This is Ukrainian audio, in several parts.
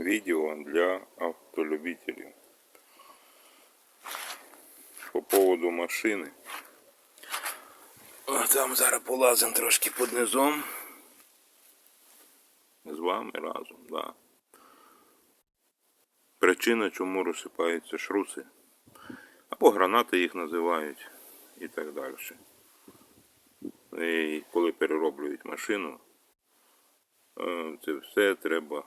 Відео для автолюбителів. По поводу машини. О, там зараз полазимо трошки під низом. З вами разом, да. Причина, чому розсипаються шруси. Або гранати їх називають і так далі. І коли перероблюють машину, е, це все треба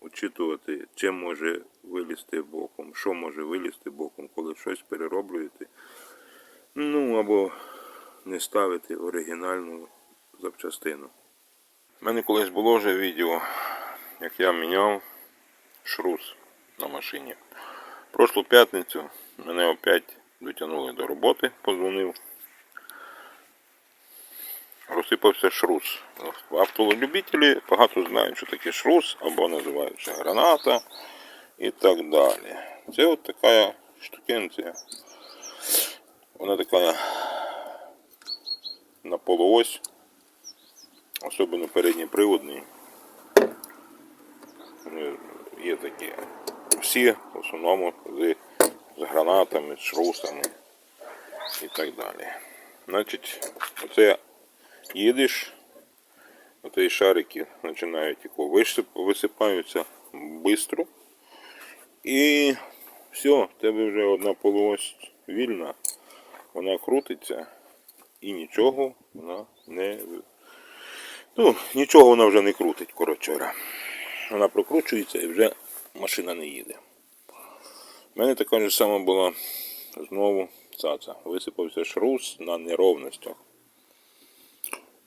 учитувати, чим може вилізти боком, що може вилізти боком, коли щось перероблюєте. Ну або не ставити оригінальну запчастину. У мене колись було вже відео, як я міняв шрус на машині. Прошлу п'ятницю мене опять дотягнули до роботи, позвонив. Розсипався шрус. Автолюбителі багато знають, що таке шрус, або називають граната і так далі. Це от така штукенція. Вона така на полуось, особливо передній приводний. Є такі. Всі в основному з, з гранатами, з шрусами і так далі. Значить, оце їдеш, оці шарики починають висипаються швидко. І все, в тебе вже одна полуось вільна, вона крутиться і нічого вона не. Ну, нічого вона вже не крутить, коротше. Вона прокручується і вже машина не їде. У мене така ж сама була знову цаца. Висипався шрус на неровностях.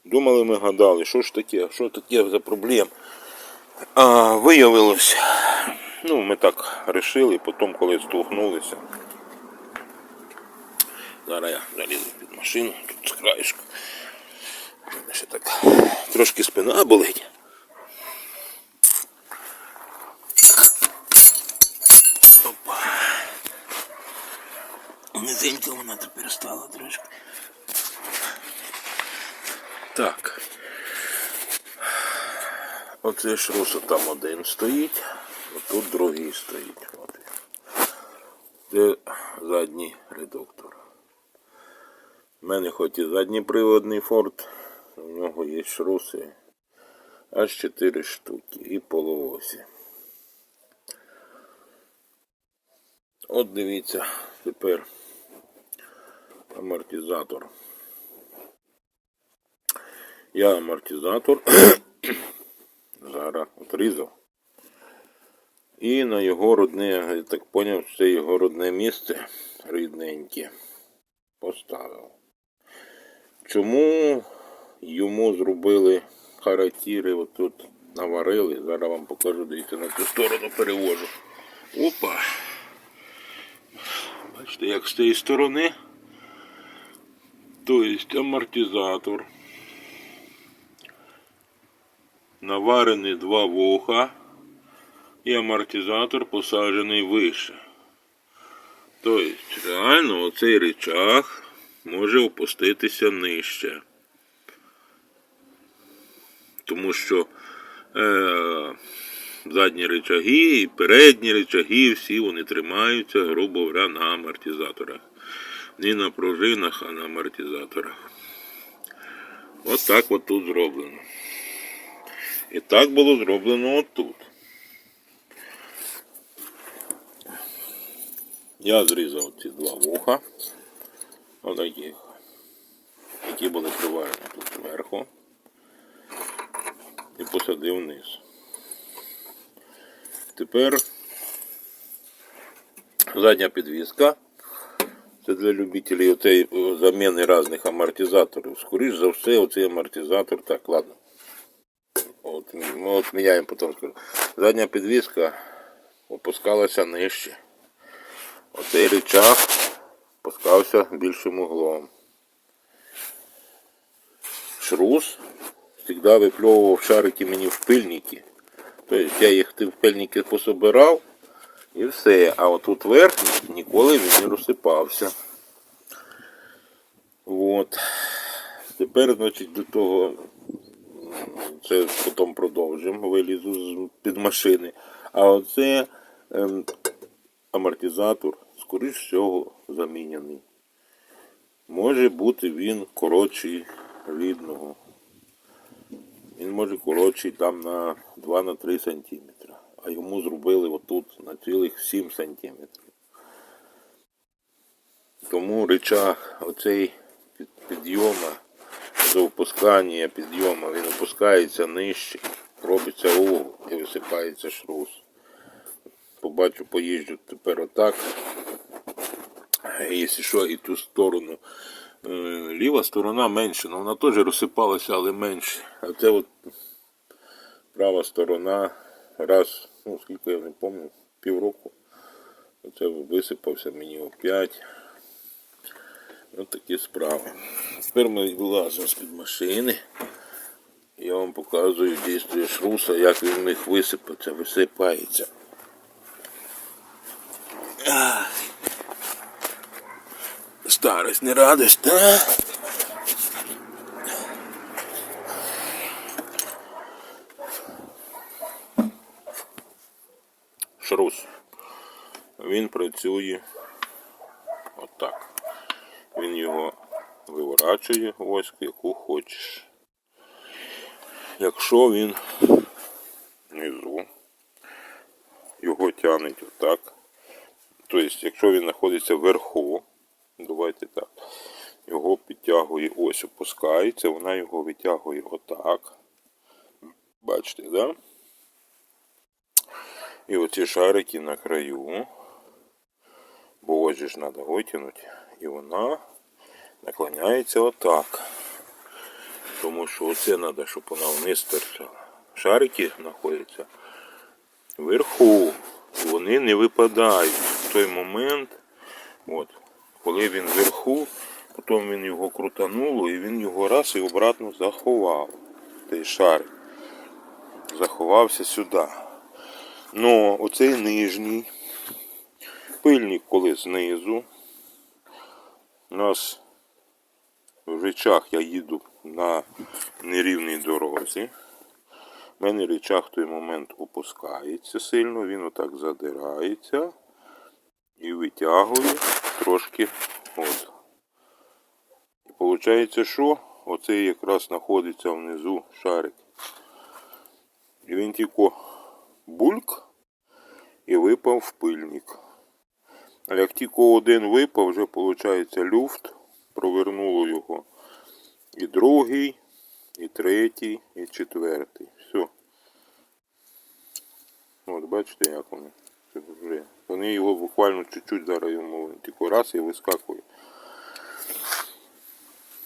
Думали ми гадали, що ж таке, що таке за проблем. А виявилось, ну ми так рішили, потім коли столкнулися. Зараз я залізу під машину, тут з краєшку. Ще так трошки спина болить. Опа. Низенька вона тепер стала трошки. Так. Оце шруса там один стоїть, отут другий стоїть. От. Це задній редуктор. У мене хоч і задній приводний форт, у нього є шруси аж 4 штуки і полуосі. От дивіться тепер амортизатор. Я амортизатор зараз отрізав. І на його родне, я так поняв, це його родне місце рідненьке поставив. Чому йому зробили характіри отут наварили? Зараз вам покажу, дивіться, на цю сторону перевожу. Опа! Бачите, як з цієї сторони. Тобто амортизатор Наварений два вуха і амортизатор посаджений вище. Тобто, реально оцей рычаг може опуститися нижче. Тому що е, задні рычаги і передні рычаги, всі вони тримаються, грубо говоря, на амортизаторах. Не на пружинах, а на амортизаторах. От так от тут зроблено. І так було зроблено отут. Я зрізав ці два вуха. Отаких. Які були приварені тут зверху. І посадив вниз. Тепер задня підвіска. Це для любителів заміни різних амортизаторів. Скоріше за все, оцей амортизатор. Так, ладно. От, ми от міняємо потім скажу. Задня підвіска опускалася нижче. Оцей рычаг опускався більшим углом. Шрус завжди випльовував шарики мені в пильники. Тобто я їх в пильники пособирав і все. А отут верхній ніколи він не розсипався. От. Тепер, значить, до того це потім продовжимо, вилізу з під машини. А оце ем, амортизатор, скоріш всього, заміняний. Може бути він коротший рідного. Він може коротший там на 2-3 сантиметра. А йому зробили отут на цілих 7 сантиметрів. Тому рычаг оцей під, підйома до опускання підйома, він опускається нижче, робиться угол і висипається шрус. Побачу, поїжджу тепер отак. Якщо що, і ту сторону. Е, Ліва сторона менше, але вона теж розсипалася, але менше. А це от права сторона раз, ну скільки я не пам'ятаю, півроку. Оце висипався мені опять. Ось такі справи. Тепер ми вилазимо з-під машини. Я вам показую дійство шруса, як він в них висипаться, висипається. Старость не радость, да? Шрус. Він працює отак. Він його виворачує ось яку хочеш. Якщо він внизу, його тягнуть отак. Тобто, якщо він знаходиться вверху, давайте так, його підтягує ось, опускається, вона його витягує отак. Бачите, да? І оці шарики на краю, бо ось ж треба витягнути, і вона наклоняється отак. Тому що оце треба, щоб вона вниз торчала. Шарики знаходяться вверху. Вони не випадають в той момент, от, коли він вверху, потім він його крутануло і він його раз і обратно заховав. Той шарик. Заховався сюди. Ну, оцей нижній пильник, коли знизу. У нас в речах я їду на нерівній дорозі. У мене речах в той момент опускається сильно, він отак задирається і витягує трошки. От. І виходить, що оцей якраз знаходиться внизу шарик. І він тільки бульк і випав в пильник. А як тільки один випав, вже виходить люфт, провернуло його. І другий, і третій, і четвертий. Все. От бачите, як вони. Вже. Вони його буквально чуть-чуть зараз йому тільки раз і вискакує.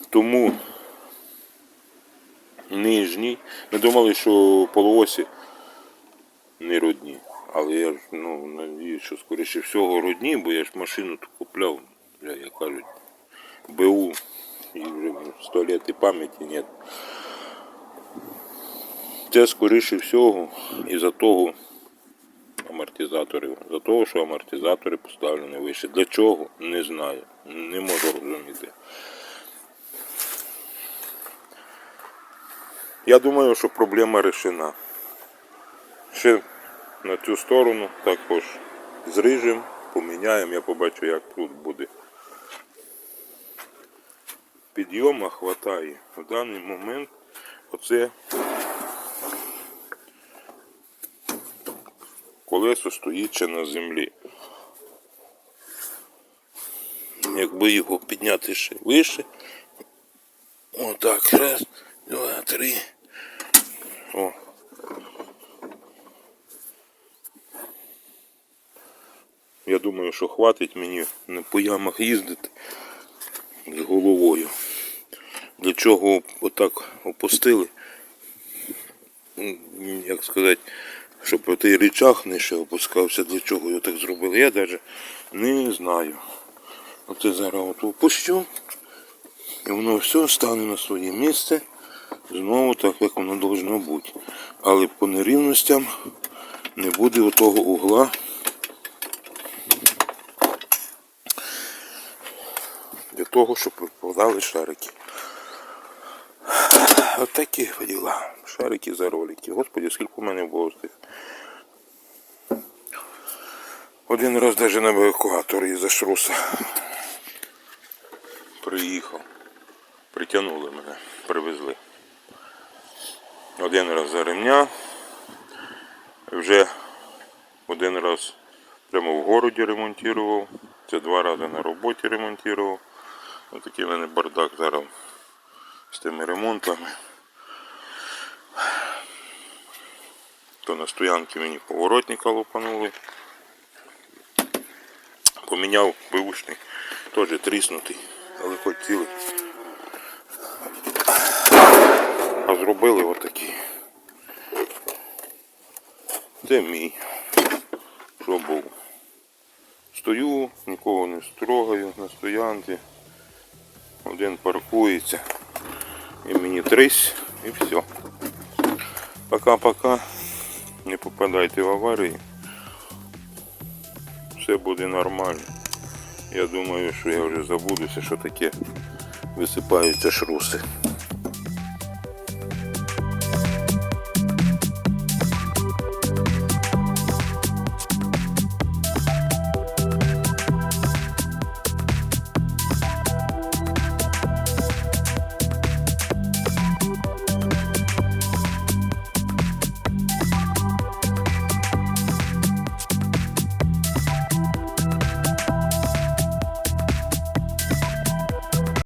Тому нижній. Ми думали, що полуосі не родні. Але я ж ну, надію, що скоріше всього родні, бо я ж машину купляв, як кажуть, БУ. І вже сто лет і пам'яті нет. Це скоріше всього із-за того амортизаторів. За того, що амортизатори поставлені вище. Для чого? Не знаю. Не можу розуміти. Я думаю, що проблема решена. Ще на цю сторону також зріжемо, поміняємо, я побачу, як тут буде. Підйома хватає. В даний момент оце колесо стоїть ще на землі. Якби його підняти ще вище. Отак, раз, два, три. О. Я думаю, що хватить мені не по ямах їздити з головою. Для чого отак опустили? Як сказати, щоб той річах не ще опускався, для чого його так зробили, я навіть не знаю. Оце зараз от опущу. І воно все стане на своє місце. Знову так, як воно должно бути. Але по нерівностям не буде отого угла. Для того, щоб випадали шарики. От такі діла. Шарики за ролики. Господи, скільки в мене було тих Один раз даже на евакуатор із-за шруса. Приїхав. Притягнули мене, привезли. Один раз за ремня. Вже один раз прямо в городі ремонтував. Це два рази на роботі ремонтував. Ось такий мене бардак зараз з тими ремонтами. То на стоянці мені поворотника лопанули. Поміняв бивушний, теж тріснутий, але хоч цілий. А зробили отакі. Це мій. Що був. Стою, нікого не строгаю на стоянці. Один паркується. І мені трись і все. Пока-пока. Не попадайте в аварії. Все буде нормально. Я думаю, що я вже забудуся, що таке висипаються шруси.